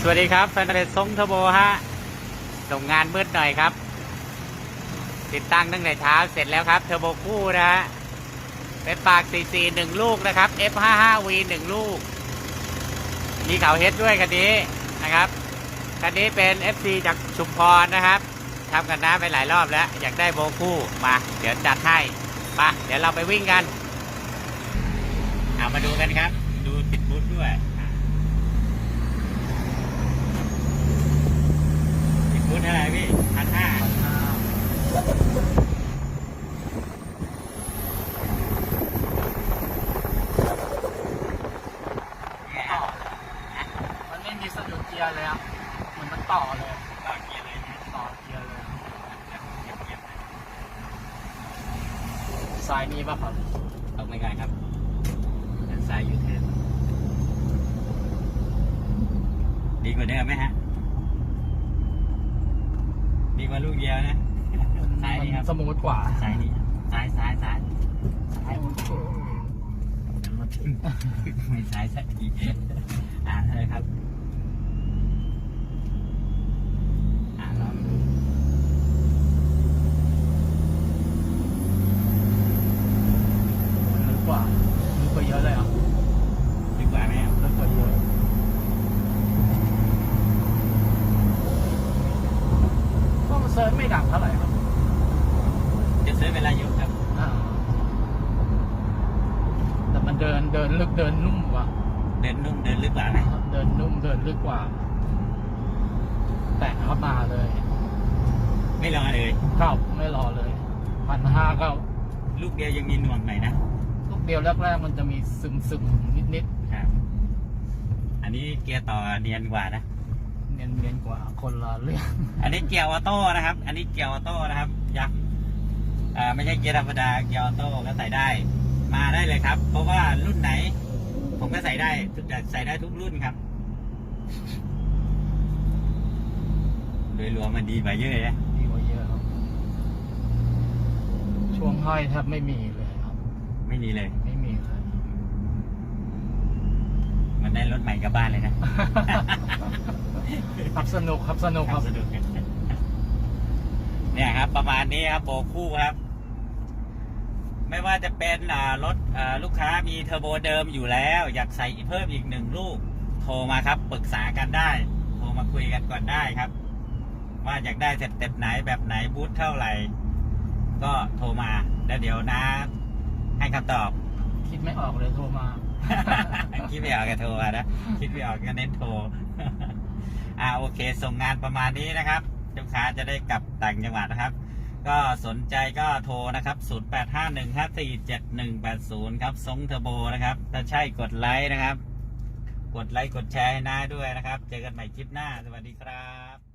สวัสดีครับแฟนเพจทรงเทอร์โบฮะ ส่งงานมืดหน่อยครับ ติดตั้งตั้งแต่เช้าเสร็จแล้วครับเทอร์โบคู่นะฮะ เป็นปาก CC หนึ่งลูกนะครับ F55V หนึ่งลูก มีเขาเฮดด้วยคันนี้นะครับคันนี้เป็น FC จากชุมพรนะครับทำกันน้าไปหลายรอบแล้ว อยากได้โบคู่มา เดี๋ยวจัดให้ไปเดี๋ยวเราไปวิ่งกัน เอามาดูกันครับ ดูติดบูธด้วย ติดบูธเท่าไหร่พี่พันห้าเนี่ย มันไม่มีสะดุดเกียร์เลยอะเหมือนมันต่อเลยต่อเกียร์เลยนะต่อเกียร์เลยเกียร์เกียร์สายนี้ป่ะครับตรงไม่ไกลครับด้านซ้ายยูเทิร์นดีกว่าเดิมไหมฮะดีกว่าลูกเดียวนะซ้ายนี่ครับสมูทกว่าซ้ายนี่ซ้ายซ้ายซ้ายซ้ายไม่ซ้ายสักทีอ่าเลยครับ อ่าลองดู ลึกกว่าลึกกว่าเยอะเลยอะ ดีกว่าไหมครับ ลึกกว่าเยอะก็มันเซิร์ช ไม่ดังเท่าไหร่ครับจะซื้อเวลาอยู่ครับ อ่าแต่มันเดินเดินลึกเดินนุ่มกว่าเดินนุ่มเดินลึกกว่าไหมเดินนุ่มเดินลึกกว่า แตะเข้ามาเลยไม่รอเลยเข้าไม่รอเลยพันห้าก็ลูกเดียวยังมีหน่วงหน่อยนะลูกเดียวแรกๆมันจะมีซึมซึมนิดนิดครับ อันนี้เกียร์ต่อเนียนกว่านะๆ เนียนเนียนๆกว่าคนละเรื่องอันนี้เกียร์ออโต้นะครับ อันนี้เกียร์ออโต้นะครับยักษ์อ่าไม่ใช่เกียร์ธรรมดาเกียร์ออโต้ก็ใส่ได้ มาได้เลยครับ เพราะว่ารุ่นไหน ผมก็ใส่ได้ทุกใส่ได้ทุกรุ่นครับโดยรวมมันดีไปเยอะเลยนะดีกว่าเยอะครับ ช่วงห้อยแทบไม่มีเลยครับ ไม่มีเลย ไม่มีเลยมันได้รถใหม่กลับบ้านเลยนะครับสนุกครับสนุกครับสนุกเนี่ยครับ ประมาณนี้ครับโบคู่ครับ ไม่ว่าจะเป็นอ่ารถอ่าลูกค้ามีเทอร์โบเดิมอยู่แล้ว อยากใส่เพิ่มอีกหนึ่งลูก โทรมาครับปรึกษากันได้ โทรมาคุยกันก่อนได้ครับ ว่าอยากได้สเต็ปไหนแบบไหนบูธเท่าไหร่ ก็โทรมาแล้วเดี๋ยวนะ ให้คำตอบ คิดไม่ออกเลยโทรมา คิดไม่ออกก็โทรมานะ คิดไม่ออกก็เน้นโทร อ่าโอเค ส่งงานประมาณนี้นะครับลูกค้าจะได้กลับต่างจังหวัดนะครับ ก็สนใจก็โทรนะครับ 0851547180 ครับทรงเทอร์โบนะครับ ถ้าใช่กดไลค์นะครับ กดไลค์กดแชร์ให้น้าด้วยนะครับ เจอกันใหม่คลิปหน้า สวัสดีครับ